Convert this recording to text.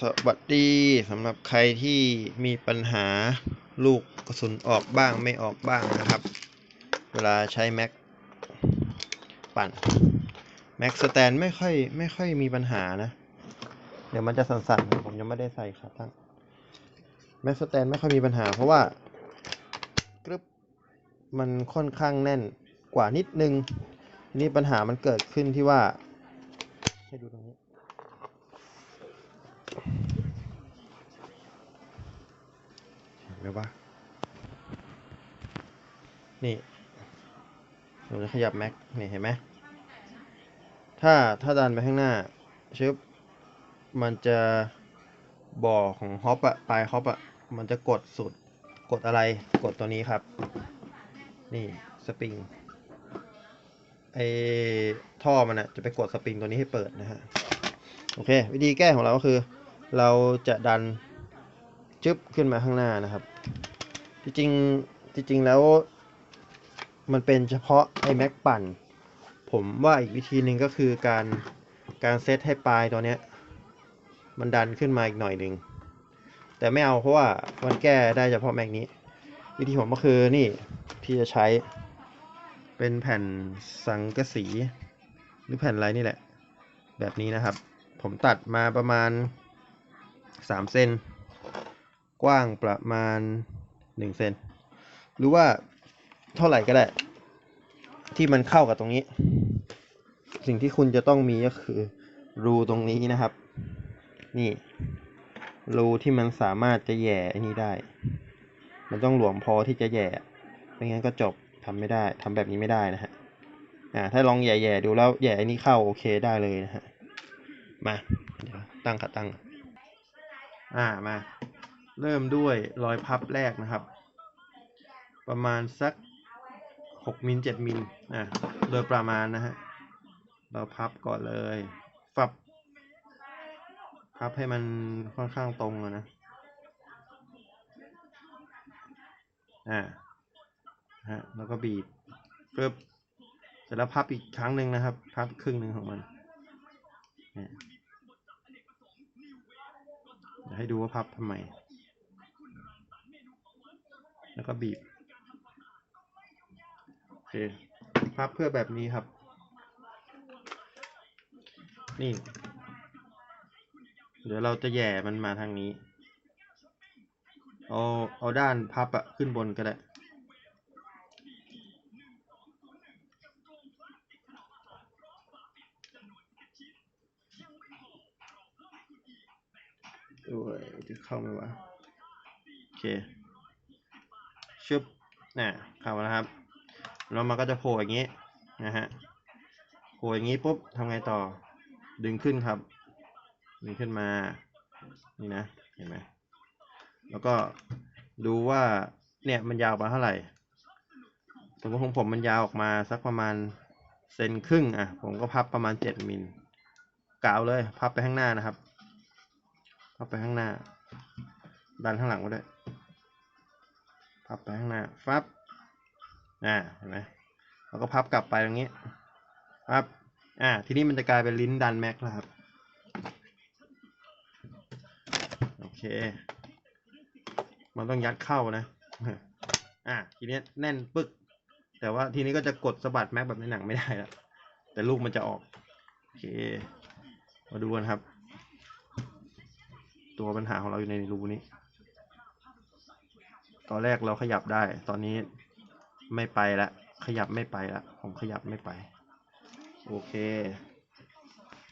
สวัสดีสำหรับใครที่มีปัญหาลูกกระสุนออกบ้างไม่ออกบ้างนะครับ เวลาใช้แม็กปั่นแม็กสแตนไม่ค่อยไม่ค่อยมีปัญหานะ เดี๋ยวมันจะสั่นๆ ผมยังไม่ได้ใส่ครับตั้งแม็กสแตนไม่ค่อยมีปัญหา เพราะว่ากรึบมันค่อนข้างแน่นกว่านิดนึง นี่ปัญหามันเกิดขึ้นที่ว่าให้ดูตรงนี้ เห็นไหมวะนี่ผมจะขยับแม็กนี่เห็นไหมถ้าถ้าดันไปข้างหน้าชึบมันจะบ่อของฮอปอะปลายฮอปอะมันจะกดสุดกดอะไรกดตัวนี้ครับ นี่สปริงไอท่อมันอะจะไปกดสปริงตัวนี้ให้เปิดนะฮะ โอเค วิธีแก้ของเราก็คือ เราจะดันจึ๊บขึ้นมาข้างหน้านะครับ จริงจริงแล้ว มันเป็นเฉพาะไอ้แม็กปั่น ผมว่าอีกวิธีหนึ่งก็คือการการเซตให้ปลายตัวเนี้ย มันดันขึ้นมาอีกหน่อยหนึ่งแต่ไม่เอาเพราะว่ามันแก้ได้เฉพาะแม็กนี้ วิธีผมก็คือนี่ที่จะใช้เป็นแผ่นสังกะสี หรือแผ่นอะไรนี่แหละ แบบนี้นะครับ ผมตัดมาประมาณ 3เซนกว้างประมาณ1เซนหรือว่าเท่าไหร่ก็ได้ ที่มันเข้ากับตรงนี้ สิ่งที่คุณจะต้องมีก็คือ รูตรงนี้นะครับ นี่ รูที่มันสามารถจะแย่ไอ้นี้ได้ มันต้องหลวมพอที่จะแย่ไม่งั้นก็จบทำไม่ได้ทำแบบนี้ไม่ได้นะฮะอ่าถ้าลองแย่ๆดูแล้วแย่ไอ้นี้เข้าโอเคได้เลยนะฮะมาเดี๋ยวตั้งขาตั้ง อ่ามา เริ่มด้วยรอยพับแรกนะครับ ประมาณสักหกมิลเจ็ดมิลอะโดยประมาณนะฮะเราพับก่อนเลยฟับพับให้มันค่อนข้างตรงนะอ่าฮะแล้วก็บีบปึ๊บเสร็จแล้วพับอีกครั้งหนึ่งนะครับ พับครึ่งหนึ่งของมันเนี่ย ให้ดูว่าพับทำไม แล้วก็บีบ โอเค พับเพื่อแบบนี้ครับ นี่ เดี๋ยวเราจะแย่มันมาทางนี้ เอา เอาด้านพับอะขึ้นบนก็ได้ โอ้ยจะเข้าไหมวะโอเคชึบน่ะเข้ามาแล้วครับ แล้วมันก็จะโผล่อย่างนี้นะฮะโผล่อย่างนี้ปุ๊บทำไงต่อ ดึงขึ้นครับ ดึงขึ้นมา นี่นะ เห็นไหมแล้วก็ดูว่าเนี่ยมันยาวมาเท่าไหร่สมมติของผมมันยาวออกมาสักประมาณเซนครึ่งอะ ผมก็พับประมาณเจ็ดมิลกาวเลย พับไปข้างหน้านะครับ พับไปข้างหน้า ดันข้างหลังก็ได้พับไปข้างหน้าฟับอ่าเห็นไหมแล้วก็พับกลับไปตรงนี้พับอ่าทีนี้มันจะกลายเป็นลิ้นดันแม็กแล้วครับโอเค มันต้องยัดเข้านะอ่าทีนี้แน่นปึ๊กแต่ว่าทีนี้ก็จะกดสะบัดแม็กแบบในหนังไม่ได้แล้วแต่ลูกมันจะออกโอเคมาดูกันครับ ตัวปัญหาของเราอยู่ในรูนี้ ตอนแรกเราขยับได้ ตอนนี้ไม่ไปละ ขยับไม่ไปละ ผมขยับไม่ไป โอเค